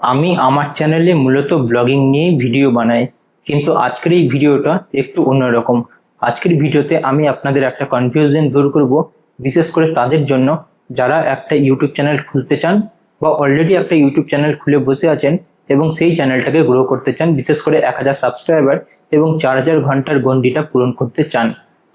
আমি আমার চ্যানেলে মূলত ব্লগিং নিয়েই ভিডিও বানাই। কিন্তু আজকের এই ভিডিওটা একটু অন্যরকম। আজকের ভিডিওতে আমি আপনাদের একটা কনফিউশন দূর করব, বিশেষ করে তাদের জন্য। যারা একটা ইউটিউব চ্যানেল খুলতে চান বা অলরেডি একটা ইউটিউব চ্যানেল খুলে বসে আছেন এবং সেই চ্যানেলটাকে গ্রো করতে চান, বিশেষ করে এক হাজার সাবস্ক্রাইবার এবং চার হাজার ঘণ্টার গন্ডিটা পূরণ করতে চান,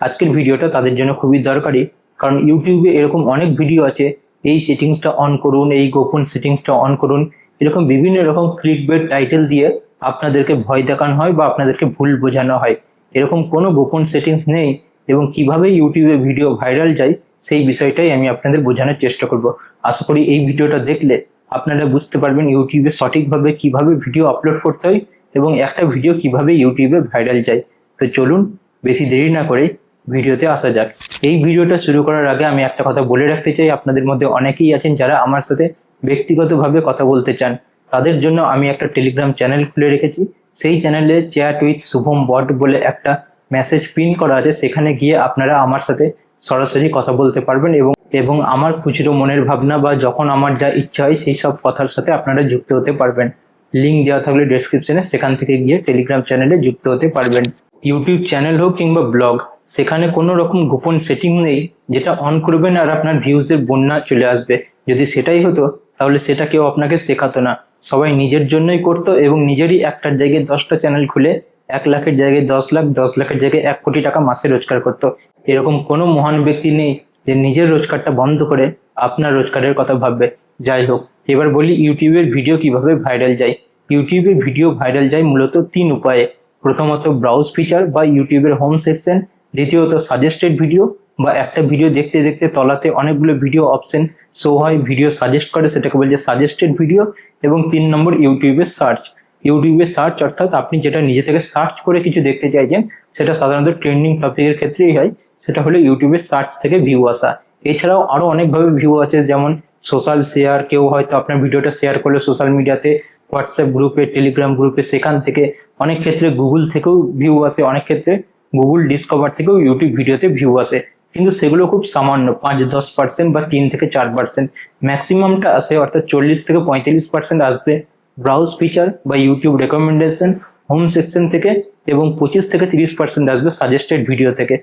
আজকের ভিডিওটা তাদের জন্য খুবই দরকারি। কারণ ইউটিউবে এরকম অনেক ভিডিও আছে, এই সেটিংসটা অন করুন, এই গোপন সেটিংসটা অন করুন এরকম বিভিন্ন রকম ক্লিক বেড টাইটেল দিয়ে আপনাদেরকে ভয় দেখানো হয় বা আপনাদেরকে ভুল বোঝানো হয়। এরকম কোনো গোপন সেটিংস নেই এবং কীভাবে ইউটিউবে ভিডিও ভাইরাল যায়, সেই বিষয়টাই আমি আপনাদের বোঝানোর চেষ্টা করব। আশা করি এই ভিডিওটা দেখলে আপনারা বুঝতে পারবেন ইউটিউবে সঠিকভাবে কীভাবে ভিডিও আপলোড করতে হয় এবং একটা ভিডিও কীভাবে ইউটিউবে ভাইরাল যায়। তো চলুন বেশি দেরি না করে ভিডিওতে আসা যাক। এই ভিডিওটা শুরু করার আগে আমি একটা কথা বলে রাখতে চাই। আপনাদের মধ্যে অনেকেই আছেন যারা আমার সাথে ব্যক্তিগতভাবে কথা বলতে চান, তাদের জন্য আমি একটা টেলিগ্রাম চ্যানেল খুলে রেখেছি। সেই চ্যানেলে চ্যাট উইথ শুভম বট বলে একটা মেসেজ পিন করা আছে, সেখানে গিয়ে আপনারা আমার সাথে সরাসরি কথা বলতে পারবেন এবং এবং আমার খুচরো মনের ভাবনা বা যখন আমার যা ইচ্ছা হয় সেই সব কথার সাথে আপনারা যুক্ত হতে পারবেন। লিঙ্ক দেওয়া থাকলে ডেসক্রিপশনে সেখান থেকে গিয়ে টেলিগ্রাম চ্যানেলে যুক্ত হতে পারবেন। ইউটিউব চ্যানেল হোক কিংবা ব্লগ সেখানে কোনো রকম গোপন সেটিং নেই, যেটা অন করবেন আর আপনার ভিউজের বন্যা চলে আসবে। যদি সেটাই হতো তাহলে সেটা কেউ আপনাকে শেখাতো না। সবাই নিজের জন্যই করতো এবং নিজেরই একটার জায়গায় দশটা চ্যানেল খুলে এক লাখের জায়গায় দশ লাখ, দশ লাখের জায়গায় এক কোটি টাকা মাসে রোজগার করতো। এরকম কোনো মহান ব্যক্তি নেই যে নিজের রোজগারটা বন্ধ করে আপনার রোজগারের কথা ভাববে। যাই হোক, এবার বলি ইউটিউবের ভিডিও কীভাবে ভাইরাল যায়। ইউটিউবের ভিডিও ভাইরাল যায় মূলত তিন উপায়ে। প্রথমত ব্রাউজ ফিচার বা ইউটিউবের হোম সেকশন দ্বিতীয়ত সাজেস্টেড ভিডিও বা একটা ভিডিও দেখতে দেখতে তলাতে অনেকগুলো ভিডিও অপশন শো হয় ভিডিও সাজেস্ট করে, সেটাকে বলছে সাজেস্টেড ভিডিও এবং তিন নম্বর ইউটিউবে সার্চ ইউটিউবে সার্চ অর্থাৎ আপনি যেটা নিজে থেকে সার্চ করে কিছু দেখতে চাইছেন, সেটা সাধারণত ট্রেন্ডিং টপিকের ক্ষেত্রেই হয়, সেটা হলো ইউটিউবের সার্চ থেকে ভিউ আসা। এছাড়াও আরও অনেকভাবে ভিউ আছে, যেমন সোশ্যাল শেয়ার কেউ হয়তো আপনার ভিডিওটা শেয়ার করলে সোশ্যাল মিডিয়াতে হোয়াটসঅ্যাপ গ্রুপে টেলিগ্রাম গ্রুপে সেখান থেকে। অনেক ক্ষেত্রে গুগল থেকেও ভিউ আসে, অনেক ক্ষেত্রে গুগল ডিসকভার থেকেও ইউটিউব ভিডিওতে ভিউ আসে। কিন্তু সেগুলো খুব সামান্য, পাঁচ, দশ পার্সেন্ট বা তিন থেকে চার পার্সেন্ট ম্যাক্সিমামটা আসে অর্থাৎ চল্লিশ থেকে পঁয়তাল্লিশ পার্সেন্ট আসবে ব্রাউজ ফিচার বা ইউটিউব রেকমেন্ডেশন হোম সেকশন থেকে এবং পঁচিশ থেকে তিরিশ পার্সেন্ট আসবে সাজেস্টেড ভিডিও থেকে।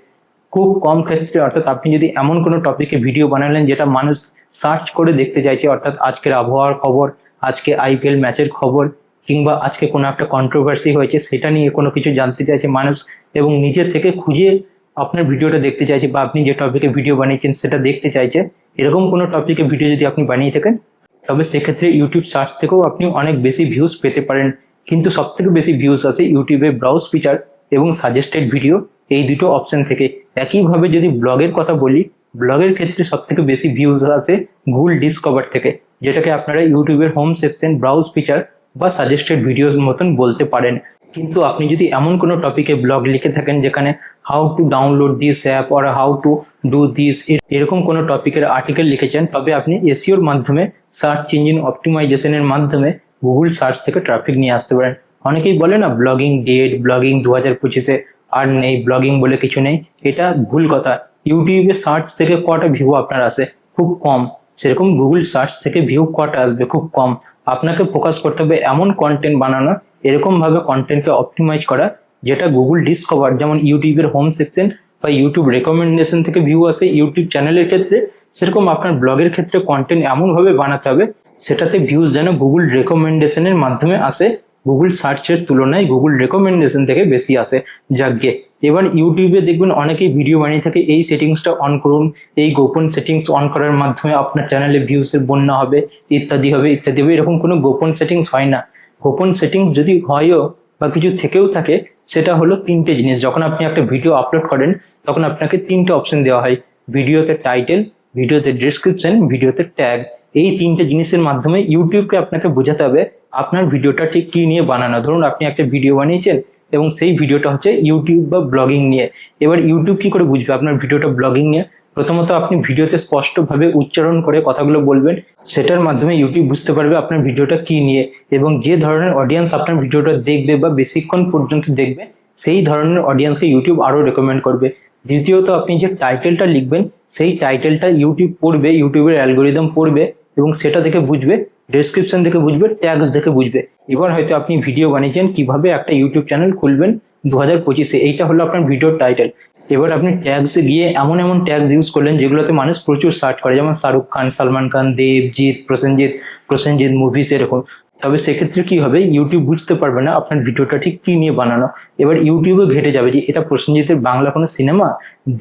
খুব কম ক্ষেত্রে, অর্থাৎ আপনি যদি এমন কোনো টপিকে ভিডিও বানালেন যেটা মানুষ সার্চ করে দেখতে চাইছে, অর্থাৎ আজকের আবহাওয়ার খবর, আজকে আইপিএল ম্যাচের খবর কিংবা আজকে কোনো একটা কন্ট্রোভার্সি হয়েছে, সেটা নিয়ে কোনো কিছু জানতে চাইছে মানুষ এবং নিজের থেকে খুঁজে আপনার ভিডিওটা দেখতে চাইছে বা আপনি যে টপিকে ভিডিও বানিয়েছেন সেটা দেখতে চাইছে, এরকম কোনো টপিকে ভিডিও যদি আপনি বানিয়ে থাকেন, তবে সেক্ষেত্রে ইউটিউব সার্চ থেকেও আপনি অনেক বেশি ভিউজ পেতে পারেন। কিন্তু সব থেকে বেশি ভিউজ আসে ইউটিউবে ব্রাউজ ফিচার এবং সাজেস্টেড ভিডিও এই দুটো অপশন থেকে। একইভাবে যদি ব্লগের কথা বলি ব্লগের ক্ষেত্রে সব থেকে বেশি ভিউজ আসে গুগল ডিসকভার থেকে, যেটাকে আপনারা ইউটিউবের হোম সেকশন ব্রাউজ ফিচার বা সাজেস্টেড ভিডিওস মতন বলতে পারেন। কিন্তু আপনি যদি এমন কোনো টপিকে ব্লগ লিখে থাকেন যেখানে how to download this app or how to do this এরকম কোনো টপিকের আর্টিকেল লিখেছেন, তবে আপনি এসিওর মাধ্যমে সার্চ ইঞ্জিন অপটিমাইজেশনের মাধ্যমে গুগল সার্চ থেকে ট্রাফিক নিয়ে আসতে পারেন। অনেকেই বলে না ব্লগিং ডেট ব্লগিং দু হাজার পঁচিশে আর নেই ব্লগিং বলে কিছু নেই। এটা ভুল কথা। ইউটিউবে সার্চ থেকে কটা ভিউ আপনার আসে? খুব কম। সেরকম গুগল সার্চ থেকে ভিউ কটা আসবে? খুব কম। আপনাকে ফোকাস করতে হবে এমন কন্টেন্ট বানানো এরকমভাবে কন্টেন্টকে অপটিমাইজ করা, যেটা গুগল ডিসকভার যেমন ইউটিউবের হোম সেকশন বা ইউটিউব রেকমেন্ডেশন থেকে ভিউ আসে ইউটিউব চ্যানেলের ক্ষেত্রে, সেরকম আপনার ব্লগের ক্ষেত্রে কন্টেন্ট এমনভাবে বানাতে হবে, সেটাতে ভিউজ যেন গুগল রেকমেন্ডেশনের মাধ্যমে আসে। গুগল সার্চের তুলনায় গুগল রেকমেন্ডেশন থেকে বেশি আসে। যাকে এবার ইউটিউবে দেখবেন অনেকেই ভিডিও বানিয়ে থাকে, এই সেটিংসটা অন করুন, এই গোপন সেটিংস অন করার মাধ্যমে আপনার চ্যানেলে ভিউসের বন্যা হবে, ইত্যাদি হবে ইত্যাদি হবে, এরকম কোনো গোপন সেটিংস হয় না। গোপন সেটিংস যদি হয়ও বা কিছু থেকেও থাকে, সেটা হলো তিনটে জিনিস। যখন আপনি একটা ভিডিও আপলোড করেন, তখন আপনাকে তিনটে অপশন দেওয়া হয়। ভিডিওতে টাইটেল ভিডিওতে ডিসক্রিপশন ভিডিওতে ট্যাগ এই তিনটে জিনিসের মাধ্যমে ইউটিউবকে আপনাকে বোঝাতে হবে আপনার ভিডিওটা ঠিক কী নিয়ে বানানো? ধরুন আপনি একটা ভিডিও বানিয়েছেন এবং সেই ভিডিওটা হচ্ছে ইউটিউব বা ব্লগিং নিয়ে। এবার ইউটিউব কি করে বুঝবে আপনার ভিডিওটা ব্লগিং নিয়ে? প্রথমত আপনি ভিডিওতে স্পষ্টভাবে উচ্চারণ করে কথাগুলো বলবেন। সেটার মাধ্যমে ইউটিউব বুঝতে পারবে আপনার ভিডিওটা কি নিয়ে এবং যে ধরনের অডিয়েন্স আপনার ভিডিওটা দেখবে বা বেশিক্ষণ পর্যন্ত দেখবে, সেই ধরনের অডিয়েন্সকে ইউটিউব আরও রেকমেন্ড করবে। দ্বিতীয়ত আপনি যে টাইটেলটা লিখবেন, সেই টাইটেলটা ইউটিউব পড়বে ইউটিউবের অ্যালগোরিদম পড়বে এবং সেটা দেখে বুঝবে ডেসক্রিপশন দেখে বুঝবে ট্যাগস দেখে বুঝবে। এবার হয়তো আপনি ভিডিও বানিয়েছেন, কীভাবে একটা ইউটিউব চ্যানেল খুলবেন দু হাজার পঁচিশে। এইটা হলো আপনার ভিডিওর টাইটেল এবার আপনি ট্যাগসে গিয়ে এমন এমন ট্যাগস ইউজ করলেন, যেগুলোতে মানুষ প্রচুর সার্চ করে। যেমন শাহরুখ খান, সালমান খান, দেবজিৎ, প্রসেনজিৎ প্রসেনজিৎ মুভিস এরকম। তবে সেক্ষেত্রে কি হবে ইউটিউব বুঝতে পারবে না আপনার ভিডিওটা ঠিক কী নিয়ে বানানো। এবার ইউটিউবে ঘেটে যাবে যে, এটা প্রসেনজিতের বাংলা কোনো সিনেমা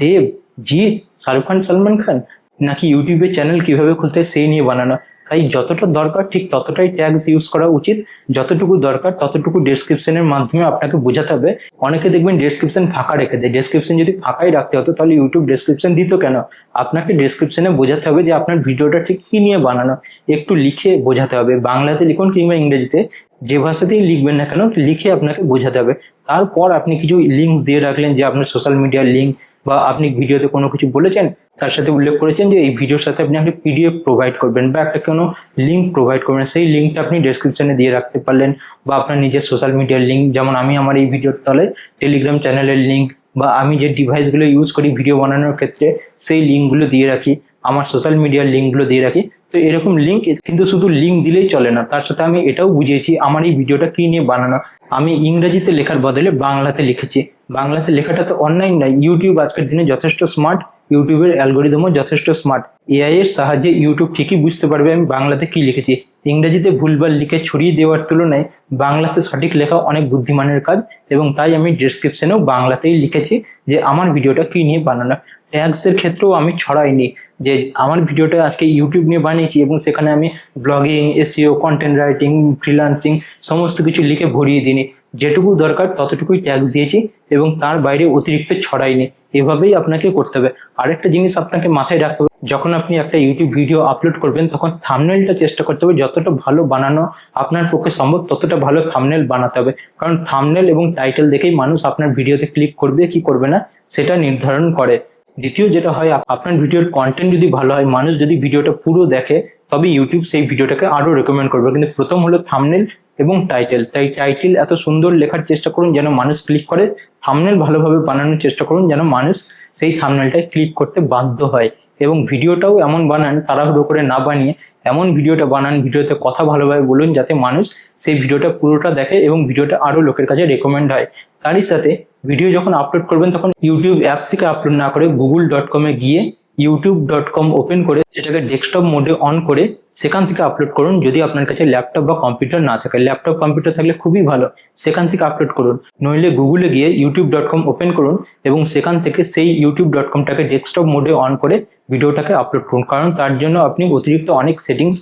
দেব জিৎ শাহরুখ খান, সালমান খান? নাকি ইউটিউবে চ্যানেল কীভাবে খুলতে সেই নিয়ে বানানো। তাই যতটা দরকার ঠিক ততটাই ট্যাগস ইউজ করা উচিত। যতটুকু দরকার ততটুকু ডেসক্রিপশনের মাধ্যমে আপনাকে বোঝাতে হবে। অনেকে দেখবেন ডেসক্রিপশন ফাঁকা রেখে দেয়। ডেসক্রিপশন যদি ফাঁকাই রাখতে হতো তাহলে ইউটিউব ডেসক্রিপশন দিত কেন? আপনাকে ডেসক্রিপশনে বোঝাতে হবে যে আপনার ভিডিওটা ঠিক কি নিয়ে বানানো। একটু লিখে বোঝাতে হবে। বাংলাতে লিখুন কিংবা ইংরেজিতে যে ভাষাতেই লিখবেন না কেন লিখে আপনাকে বোঝাতে হবে। তারপর আপনি কিছু লিঙ্কস দিয়ে রাখলেন যে আপনার সোশ্যাল মিডিয়ার লিঙ্ক বা আপনি ভিডিওতে কোনো কিছু বলেছেন তার সাথে উল্লেখ করেছেন যে এই ভিডিওর সাথে আপনি একটা পিডিএফ প্রোভাইড করবেন বা একটা কোনো লিঙ্ক প্রোভাইড করবেন। সেই লিঙ্কটা আপনি ডেসক্রিপশনে দিয়ে রাখতে পারলেন বা আপনার নিজের সোশ্যাল মিডিয়ার লিঙ্ক যেমন আমি আমার এই ভিডিওর তলে টেলিগ্রাম চ্যানেলের লিঙ্ক বা আমি যে ডিভাইসগুলো ইউজ করি ভিডিও বানানোর ক্ষেত্রে, সেই লিঙ্কগুলো দিয়ে রাখি। আমার সোশ্যাল মিডিয়ার লিঙ্কগুলো দিয়ে রাখি। তো এরকম লিঙ্ক কিন্তু শুধু লিঙ্ক দিলেই চলে না, তার সাথে আমি এটাও বুঝিয়েছি, আমার এই ভিডিওটা কী নিয়ে বানানো? আমি ইংরেজিতে লেখার বদলে বাংলাতে লিখেছি। বাংলাতে লেখাটা তো অনলাইন নয় ইউটিউব আজকের দিনে যথেষ্ট স্মার্ট ইউটিউবের অ্যালগোরিদমও যথেষ্ট স্মার্ট এআই এর সাহায্যে ইউটিউব ঠিকই বুঝতে পারবে আমি বাংলাতে কি লিখেছি। ইংরেজিতে ভুলভাল লিখে ছড়িয়ে দেওয়ার তুলনায় বাংলাতে সঠিক লেখা অনেক বুদ্ধিমানের কাজ এবং তাই আমি ডিসক্রিপশনেও বাংলাতেই লিখেছি যে আমার ভিডিওটা কি নিয়ে বানানো। ট্যাগসের ক্ষেত্রেও আমি ছড়াইনি যে আমার ভিডিওটা আজকে ইউটিউব নিয়ে বানিয়েছি এবং সেখানে আমি blogging SEO content writing freelancing সমস্ত কিছু লিখে ভরিয়ে দিইনি। যেটুকু দরকার ততটুকুই ট্যাক্স দিয়েছি এবং তার বাইরে অতিরিক্ত ছড়াইনি এভাবেই আপনাকে করতে হবে। আরেকটা জিনিস আপনাকে মাথায় রাখতে হবে, যখন আপনি একটা ইউটিউব ভিডিও আপলোড করবেন, তখন থামনেলটা চেষ্টা করতে হবে, যতটা ভালো বানানো আপনার পক্ষে সম্ভব, ততটা ভালো থামনেল বানাতে হবে। কারণ থামনেল এবং টাইটেল দেখেই মানুষ আপনার ভিডিওতে ক্লিক করবে, কি করবে না, সেটা নির্ধারণ করে। দ্বিতীয় যেটা হয়, আপ- আপনার ভিডিওর কন্টেন্ট যদি ভালো হয়, মানুষ যদি ভিডিওটা পুরো দেখে, তবে ইউটিউব সেই ভিডিওটাকে আরও রেকমেন্ড করবে। কিন্তু প্রথম হলো থামনেল এবং টাইটেল তাই টাইটেল এত সুন্দর লেখার চেষ্টা করুন যেন মানুষ ক্লিক করে থামনেল ভালোভাবে বানানোর চেষ্টা করুন যেন মানুষ সেই থামনেলটায় ক্লিক করতে বাধ্য হয়। এবং ভিডিওটাও এমন বানান, তাড়াহুড়ো করে না বানিয়ে এমন ভিডিওটা বানান, ভিডিওতে কথা ভালোভাবে বলুন যাতে মানুষ সেই ভিডিওটা পুরোটা দেখে এবং ভিডিওটা আরও লোকের কাছে রেকমেন্ড হয়। তারই সাথে ভিডিও যখন আপলোড করবেন তখন ইউটিউব অ্যাপ থেকে আপলোড না করে গুগল ডট কমে গিয়ে ইউটিউব ডট কম ওপেন করে সেটাকে ডেস্কটপ মোডে অন করে সেখান থেকে আপলোড করুন। যদি আপনার কাছে ল্যাপটপ বা কম্পিউটার না থাকে ল্যাপটপ কম্পিউটার থাকলে খুবই ভালো। সেখান থেকে আপলোড করুন। নইলে গুগলে গিয়ে ইউটিউব ডট কম ওপেন করুন এবং সেখান থেকে সেই ইউটিউব ডট কমটাকে ডেস্কটপ মোডে অন করে ভিডিওটাকে আপলোড করুন। কারণ তার জন্য আপনি অতিরিক্ত অনেক সেটিংস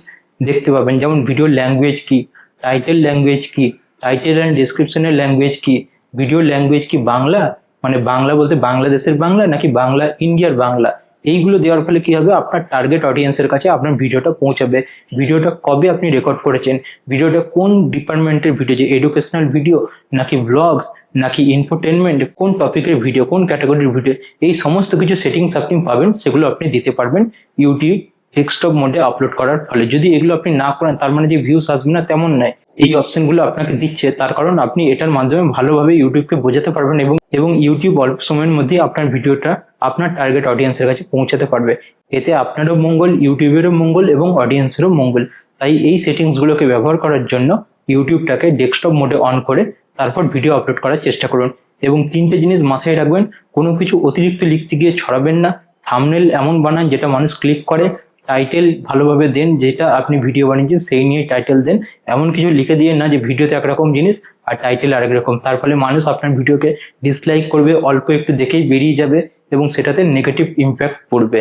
দেখতে পাবেন। যেমন ভিডিও ল্যাঙ্গুয়েজ কি টাইটেল ল্যাঙ্গুয়েজ কি টাইটেল অ্যান্ড ডিসক্রিপশনের ল্যাঙ্গুয়েজ কি ভিডিও ল্যাঙ্গুয়েজ কি বাংলা? মানে বাংলা বলতে বাংলাদেশের বাংলা নাকি বাংলা ইন্ডিয়ার বাংলা? এইগুলো দেওয়ার ফলে কি হবে? আপনার টার্গেট অডিয়েন্সের কাছে আপনার ভিডিওটা পৌঁছাবে। ভিডিওটা কবে আপনি রেকর্ড করেছেন? ভিডিওটা কোন ডিপার্টমেন্টের ভিডিও যে এডুকেশনাল ভিডিও নাকি ব্লগস নাকি ইনফোটেনমেন্ট কোন টপিকের ভিডিও কোন ক্যাটাগরির ভিডিও এই সমস্ত কিছু সেটিংস আপনি পাবেন, সেগুলো আপনি দিতে পারবেন ইউটিউব ডেস্কটপ মোডে আপলোড করার ফলে। যদি এগুলো আপনি না করেন, তার মানে যে ভিউস আসবে না তেমন নয়। এই অপশনগুলো আপনাকে দিচ্ছে। তার কারণ আপনি এটার মাধ্যমে ভালোভাবে ইউটিউবকে বোঝাতে পারবেন এবং এবং ইউটিউব অল্প সময়ের মধ্যে আপনার ভিডিওটা আপনার টার্গেট অডিয়েন্সের কাছে পৌঁছাতে পারবে। এতে আপনারও মঙ্গল ইউটিউবেরও মঙ্গল এবং অডিয়েন্সেরও মঙ্গল। তাই এই সেটিংসগুলোকে ব্যবহার করার জন্য ইউটিউবটাকে ডেস্কটপ মোডে অন করে তারপর ভিডিও আপলোড করার চেষ্টা করুন। এবং তিনটে জিনিস মাথায় রাখবেন, কোনো কিছু অতিরিক্ত লিখতে গিয়ে ছড়াবেন না। থামনেল এমন বানান যেটা মানুষ ক্লিক করে টাইটেল ভালোভাবে দেন, যেটা আপনি ভিডিও বানিয়েছেন, সেই নিয়ে টাইটেল দেন। এমন কিছু লিখে দিয়ে না যে ভিডিওতে একরকম জিনিস আর টাইটেল আরেক রকম। তার ফলে মানুষ আপনার ভিডিওকে ডিসলাইক করবে, অল্প একটু দেখেই বেরিয়ে যাবে এবং সেটাতে নেগেটিভ ইম্প্যাক্ট পড়বে।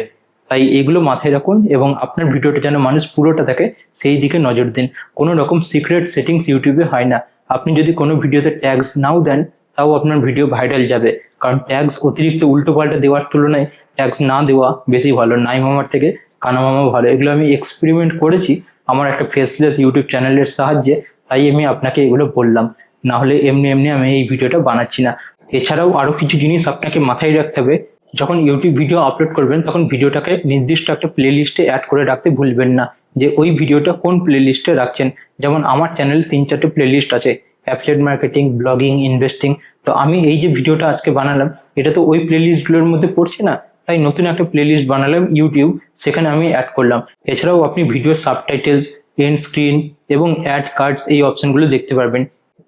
তাই এগুলো মাথায় রাখুন এবং আপনার ভিডিওটা যেন মানুষ পুরোটা থাকে সেই দিকে নজর দিন। কোনো রকম সিক্রেট সেটিংস ইউটিউবে হয় না। আপনি যদি কোনো ভিডিওতে ট্যাগস নাও দেন, তাও আপনার ভিডিও ভাইরাল যাবে। কারণ ট্যাগস অতিরিক্ত উল্টোপাল্টা দেওয়ার তুলনায় ট্যাগস না দেওয়া বেশি ভালো। নাই মামার থেকে কানা মামা ভালো। এগুলো আমি এক্সপেরিমেন্ট করেছি আমার একটা ফেসলেস ইউটিউব চ্যানেলের সাহায্যে, তাই আমি আপনাকে এগুলো বললাম। না হলে এমনি এমনি আমি এই ভিডিওটা বানাচ্ছি না। এছাড়াও আরও কিছু জিনিস আপনাকে মাথায় রাখতে হবে, যখন ইউটিউব ভিডিও আপলোড করবেন, তখন ভিডিওটাকে নির্দিষ্ট একটা প্লেলিস্টে অ্যাড করে রাখতে ভুলবেন না, যে ওই ভিডিওটা কোন প্লেলিস্টে রাখছেন। যেমন আমার চ্যানেল তিন চারটে প্লেলিস্ট আছে অ্যাফলেট মার্কেটিং ব্লগিং ইনভেস্টিং তো আমি এই যে ভিডিওটা আজকে বানালাম, এটা তো ওই প্লেলিস্টগুলোর মধ্যে পড়ছে না? তাই নতুন একটা প্লেলিস্ট বানালাম ইউটিউব সেখানে আমি অ্যাড করলাম। এছাড়াও আপনি ভিডিও সাবটাইটেলস এন্ড স্ক্রিন এবং অ্যাড কার্ডস এই অপশনগুলো দেখতে পারবেন।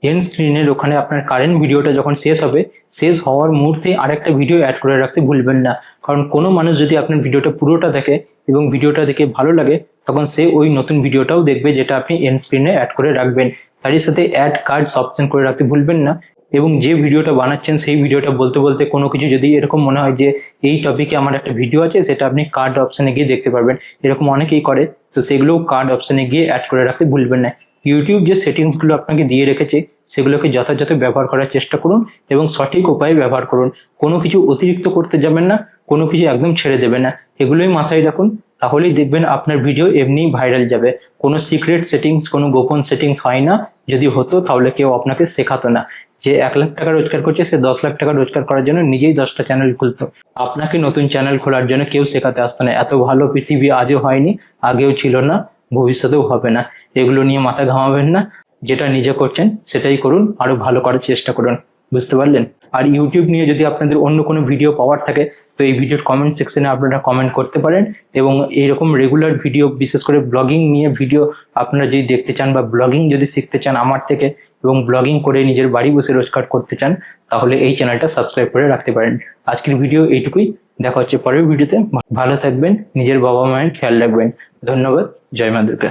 এন্ড স্ক্রিনের ওখানে আপনার কারেন্ট ভিডিওটা যখন শেষ হবে, শেষ হওয়ার মুহূর্তে আরেকটা ভিডিও অ্যাড করে রাখতে ভুলবেন না। কারণ কোনো মানুষ যদি আপনার ভিডিওটা পুরোটা দেখে এবং ভিডিওটা দেখে ভালো লাগে, তখন সে ওই নতুন ভিডিওটাও দেখবে যেটা আপনি এন্ড স্ক্রিনে অ্যাড করে রাখবেন। তারই সাথে অ্যাড কার্ডস অপশন করে রাখতে ভুলবেন না। এবং যে ভিডিওটা বানাচ্ছেন সেই ভিডিওটা বলতে বলতে কোনো কিছু যদি এরকম মনে হয় যে এই টপিকে আমার একটা ভিডিও আছে, সেটা আপনি কার্ড অপশানে গিয়ে দেখতে পারবেন। এরকম অনেকেই করে, তো সেগুলো কার্ড অপশানে গিয়ে অ্যাড করে রাখতে ভুলবেন না। ইউটিউব যে সেটিংসগুলো আপনাকে দিয়ে রেখেছে, সেগুলোকে যথাযথ ব্যবহার করার চেষ্টা করুন এবং সঠিক উপায়ে ব্যবহার করুন। কোনো কিছু অতিরিক্ত করতে যাবেন না, কোনো কিছু একদম ছেড়ে দেবেন না। এগুলোই মাথায় রাখুন, তাহলেই দেখবেন আপনার ভিডিও এমনিই ভাইরাল যাবে। কোনো সিক্রেট সেটিংস কোনো গোপন সেটিংস হয় না। যদি হতো, তাহলে কেউ আপনাকে শেখাতো না। যে এক লাখ টাকা রোজগার করছে, সে দশ লাখ টাকা রোজগার করার জন্য নিজেই দশটা চ্যানেল খুলতো। আপনাকে নতুন চ্যানেল খোলার জন্য কেউ শেখাতে আসতো না। এত ভালো পৃথিবী আজও হয়নি, আগেও ছিল না, ভবিষ্যতেও হবে না। এগুলো নিয়ে মাথা ঘামাবেন না। যেটা নিজে করছেন, সেটাই করুন আরও ভালো করার চেষ্টা করুন। বুঝতে পারলেন? আর ইউটিউব নিয়ে যদি আপনাদের অন্য কোনো ভিডিও পাওয়ার থাকে তো এই ভিডিওর কমেন্ট সেকশনে আপনারা কমেন্ট করতে পারেন এবং এইরকম রেগুলার ভিডিও বিশেষ করে ব্লগিং নিয়ে ভিডিও আপনারা যদি দেখতে চান বা ব্লগিং যদি শিখতে চান আমার থেকে এবং ব্লগিং করে নিজের বাড়ি বসে রোজগার করতে চান, তাহলে এই চ্যানেলটা সাবস্ক্রাইব করে রাখতে পারেন। আজকের ভিডিও এইটুকুই। দেখা হচ্ছে পরের ভিডিওতে ভালো থাকবেন, নিজের বাবা মায়ের খেয়াল রাখবেন। ধন্যবাদ। জয় মা দুর্গা।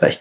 বাই